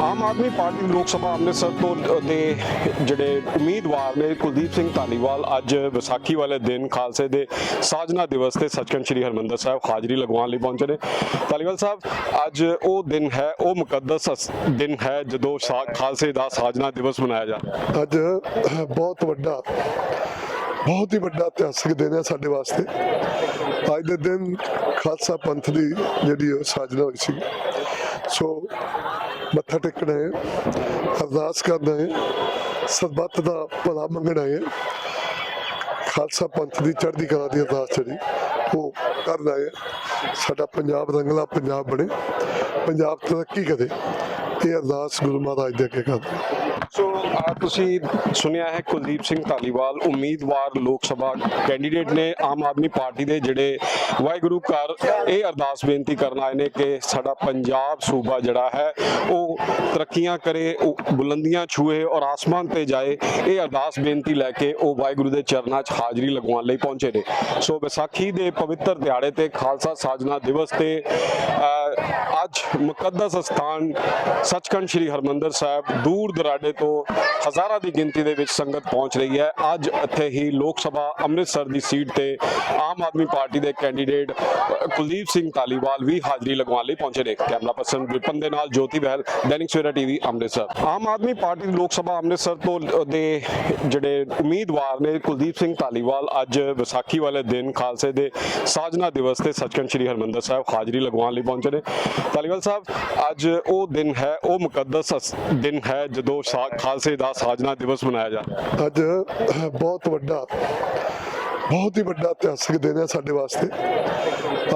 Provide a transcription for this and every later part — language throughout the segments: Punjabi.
ਆਮ ਆਦਮੀ ਪਾਰਟੀ ਲੋਕ ਸਭਾ ਅੰਮ੍ਰਿਤਸਰ ਤੋਂ ਦੇ ਜਿਹੜੇ ਉਮੀਦਵਾਰ ਨੇ ਕੁਲਦੀਪ ਸਿੰਘ ਧਾਲੀਵਾਲ, ਅੱਜ ਵਿਸਾਖੀ ਵਾਲੇ ਦਿਨ ਖਾਲਸੇ ਦੇ ਸਾਜਨਾ ਦਿਵਸ ਤੇ ਸੱਚਖੰਡ ਸ੍ਰੀ ਹਰਮੰਦਰ ਸਾਹਿਬ ਹਾਜ਼ਰੀ ਲਗਵਾਉਣ ਲਈ ਪਹੁੰਚੇ ਨੇ। ਧਾਲੀਵਾਲ ਸਾਹਿਬ, ਅੱਜ ਉਹ ਦਿਨ ਹੈ, ਉਹ ਮੁਕੱਦਸ ਦਿਨ ਹੈ ਜਦੋਂ ਸਾ- ਖਾਲਸੇ ਦਾ ਸਾਜਨਾ ਦਿਵਸ ਮਨਾਇਆ ਜਾਂਦਾ ਅੱਜ ਬਹੁਤ ਵੱਡਾ, ਬਹੁਤ ਹੀ ਵੱਡਾ ਇਤਿਹਾਸਕ ਦਿਨ ਹੈ ਸਾਡੇ ਵਾਸਤੇ। ਅੱਜ ਦੇ ਦਿਨ ਖਾਲਸਾ ਪੰਥ ਦੀ ਜਿਹੜੀ ਉਹ ਸਾਜਨਾ ਹੋਈ ਸੀ। ਸੋ ਮੱਥਾ ਟੇਕਣਾ ਹੈ, ਅਰਦਾਸ ਕਰਨਾ ਹੈ ਸਰਬੱਤ ਦਾ ਭਲਾ ਮੰਗਣਾ ਹੈ। ਖਾਲਸਾ ਪੰਥ ਦੀ ਚੜ੍ਹਦੀ ਕਲਾ ਦੀ ਅਰਦਾਸ ਜਿਹੜੀ ਉਹ ਕਰਨਾ ਹੈ। ਸਾਡਾ ਪੰਜਾਬ ਰੰਗਲਾ ਪੰਜਾਬ ਬਣੇ। ਪੰਜਾਬ ਤਰੱਕੀ ਕਰੇ। ਇਹ ਅਰਦਾਸ ਗੁਰੂ ਮਹਾਰਾਜ ਦੇ ਅੱਗੇ ਕਰਦੇ ਹਾਂ। ਸੋ ਆਹ ਤੁਸੀਂ ਸੁਣਿਆ ਹੈ ਕੁਲਦੀਪ ਸਿੰਘ ਧਾਲੀਵਾਲ, ਉਮੀਦਵਾਰ ਲੋਕ ਸਭਾ ਕੈਂਡੀਡੇਟ ਨੇ ਆਮ ਆਦਮੀ ਪਾਰਟੀ ਦੇ ਜਿਹੜੇ ਵਾਹਿਗੁਰੂ ਘਰ, ਇਹ ਅਰਦਾਸ ਬੇਨਤੀ ਕਰਨ ਆਏ ਨੇ ਕਿ ਸਾਡਾ ਪੰਜਾਬ ਸੂਬਾ ਜਿਹੜਾ ਹੈ, ਉਹ ਤਰੱਕੀਆਂ ਕਰੇ ਬੁਲੰਦੀਆਂ ਛੂਏ ਔਰ ਆਸਮਾਨ ਤੇ ਜਾਏ। ਇਹ ਅਰਦਾਸ ਬੇਨਤੀ ਲੈ ਕੇ ਉਹ ਵਾਹਿਗੁਰੂ ਦੇ ਚਰਨਾਂ 'ਚ ਹਾਜ਼ਰੀ ਲਗਵਾਉਣ ਲਈ ਪਹੁੰਚੇ ਨੇ। ਸੋ, ਵਿਸਾਖੀ ਦੇ ਪਵਿੱਤਰ ਦਿਹਾੜੇ ਤੇ ਖਾਲਸਾ ਸਾਜਨਾ ਦਿਵਸ ਤੇ ਅੱਜ ਮੁਕੱਦਸ ਸਥਾਨ ਸੱਚਖੰਡ ਸ੍ਰੀ ਹਰਮੰਦਰ ਸਾਹਿਬ ਦੂਰ ਦਰਾਡੇ ਤੋਂ ਹਜ਼ਾਰਾਂ ਦੀ ਗਿਣਤੀ ਦੇ ਵਿੱਚ ਸੰਗਤ ਪਹੁੰਚ ਰਹੀ ਹੈ। ਅੱਜ ਇੱਥੇ ਹੀ ਲੋਕ ਸਭਾ ਅੰਮ੍ਰਿਤਸਰ ਦੀ ਸੀਟ ਤੇ ਆਮ ਆਦਮੀ ਪਾਰਟੀ ਦੇ ਕੈਂਡੀਡੇਟ ਕੁਲਦੀਪ ਸਿੰਘ ਧਾਲੀਵਾਲ ਵੀ ਹਾਜ਼ਰੀ ਲਗਵਾਉਣ ਲਈ ਪਹੁੰਚੇ ਨੇ। ਕੈਮਰਾ ਪਰਸਨ ਵਿਪਨ ਦੇ ਨਾਲ ਜੋਤੀ ਬਹਿਲ, ਦੈਨਿਕ ਸਵੇਰਾ ਟੀਵੀ ਅੰਮ੍ਰਿਤਸਰ। ਆਮ ਆਦਮੀ ਪਾਰਟੀ ਦੀ ਲੋਕ ਸਭਾ ਅੰਮ੍ਰਿਤਸਰ ਤੋਂ ਦੇ ਜਿਹੜੇ ਉਮੀਦਵਾਰ ਨੇ ਕੁਲਦੀਪ ਸਿੰਘ ਧਾਲੀਵਾਲ ਅੱਜ ਵਿਸਾਖੀ ਵਾਲੇ ਦਿਨ ਖਾਲਸੇ ਦੇ ਸਾਜਨਾ ਦਿਵਸ ਤੇ ਸੱਚਖੰਡ ਸ੍ਰੀ ਹਰਮੰਦਰ ਸਾਹਿਬ ਹਾਜ਼ਰੀ ਲਗਵਾਉਣ ਲਈ ਪਹੁੰਚੇ ਨੇ। ਧਾਲੀਵਾਲ ਸਾਹਿਬ, ਅੱਜ ਉਹ ਦਿਨ ਹੈ, ਉਹ ਮੁਕੱਦਸ ਦਿਨ ਹੈ ਜਦੋਂ ਖਾਲਸੇ ਦਾ ਸਾਜਨਾ ਦਿਵਸ ਮਨਾਇਆ ਜਾਂਦਾ ਅੱਜ ਬਹੁਤ ਵੱਡਾ, ਬਹੁਤ ਹੀ ਵੱਡਾ ਇਤਿਹਾਸਕ ਦਿਨ ਹੈ ਸਾਡੇ ਵਾਸਤੇ।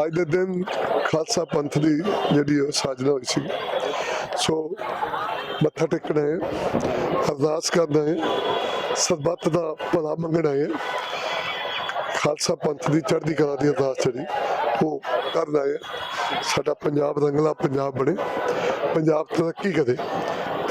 ਅੱਜ ਦੇ ਦਿਨ ਖਾਲਸਾ ਪੰਥ ਦੀ ਜਿਹੜੀ ਉਹ ਸਾਜਨਾ ਹੋਈ ਸੀ। ਸੋ ਮੱਥਾ ਟੇਕਣਾ ਹੈ, ਅਰਦਾਸ ਕਰਨਾ ਹੈ, ਸਰਬੱਤ ਦਾ ਭਲਾ ਮੰਗਣਾ ਹੈ। ਖਾਲਸਾ ਪੰਥ ਦੀ ਚੜ੍ਹਦੀ ਕਲਾ ਦੀ ਅਰਦਾਸ ਜਿਹੜੀ ਉਹ ਕਰਨਾ ਹੈ। ਸਾਡਾ ਪੰਜਾਬ ਰੰਗਲਾ ਪੰਜਾਬ ਬਣੇ। ਪੰਜਾਬ ਤਰੱਕੀ ਕਰੇ।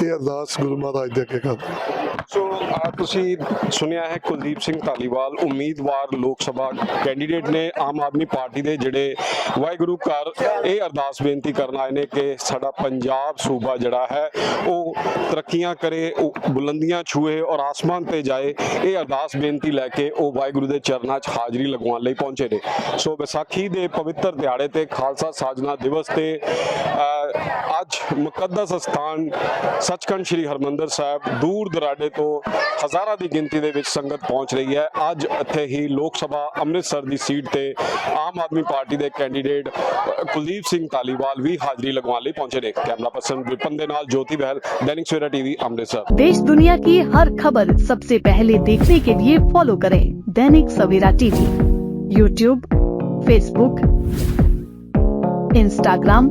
ਇਹ ਅਰਦਾਸ ਗੁਰੂ ਮਹਾਰਾਜ ਦੇ ਅੱਗੇ ਕਰਦੇ ਸੋ ਤੁਸੀਂ ਸੁਣਿਆ ਹੈ ਕੁਲਦੀਪ ਸਿੰਘ ਧਾਲੀਵਾਲ, ਉਮੀਦਵਾਰ ਲੋਕ ਸਭਾ ਕੈਂਡੀਡੇਟ ਨੇ ਆਮ ਆਦਮੀ ਪਾਰਟੀ ਦੇ ਜਿਹੜੇ ਵਾਹਿਗੁਰੂ ਘਰ, ਇਹ ਅਰਦਾਸ ਬੇਨਤੀ ਕਰਨ ਆਏ ਨੇ ਕਿ ਸਾਡਾ ਪੰਜਾਬ ਸੂਬਾ ਜਿਹੜਾ ਹੈ, ਉਹ ਤਰੱਕੀਆਂ ਕਰੇ ਬੁਲੰਦੀਆਂ ਛੂਏ ਔਰ ਆਸਮਾਨ ਤੇ ਜਾਏ। ਇਹ ਅਰਦਾਸ ਬੇਨਤੀ ਲੈ ਕੇ ਉਹ ਵਾਹਿਗੁਰੂ ਦੇ ਚਰਨਾਂ 'ਚ ਹਾਜ਼ਰੀ ਲਗਵਾਉਣ ਲਈ ਪਹੁੰਚੇ ਨੇ। ਸੋ, ਵਿਸਾਖੀ ਦੇ ਪਵਿੱਤਰ ਦਿਹਾੜੇ ਤੇ ਖਾਲਸਾ ਸਾਜਨਾ ਦਿਵਸ ਤੇ ਅੱਜ ਮੁਕੱਦਸ ਸਥਾਨ ਸੱਚਖੰਡ ਸ੍ਰੀ ਹਰਮੰਦਰ ਸਾਹਿਬ ਦੂਰ ਦਰਾਡੇ ਤੋਂ ਹਜ਼ਾਰਾਂ ਦੀ ਗਿਣਤੀ ਦੇ ਵਿੱਚ ਸੰਗਤ ਪਹੁੰਚ ਰਹੀ ਹੈ ਅੱਜ ਇੱਥੇ ਹੀ ਲੋਕ ਸਭਾ ਅੰਮ੍ਰਿਤਸਰ ਦੀ ਸੀਟ ਤੇ ਆਮ ਆਦਮੀ ਪਾਰਟੀ ਦੇ ਕੈਂਡੀਡੇਟ ਅਹ, ਕੁਲਦੀਪ ਸਿੰਘ ਧਾਲੀਵਾਲ ਵੀ ਹਾਜ਼ਰੀ ਲਗਵਾਉਣ ਲਈ ਪਹੁੰਚੇ ਨੇ ਕੈਮਰਾ ਪਰਸਨ ਵਿਪਨ ਦੇ ਨਾਲ ਜੋਤੀ ਬਹਿਲ ਦੈਨਿਕ ਸਵੇਰਾ ਟੀਵੀ ਅੰਮ੍ਰਿਤਸਰ देश दुनिया की हर खबर सबसे पहले देखने के लिए फॉलो करें Dainik Savera TV YouTube Facebook Instagram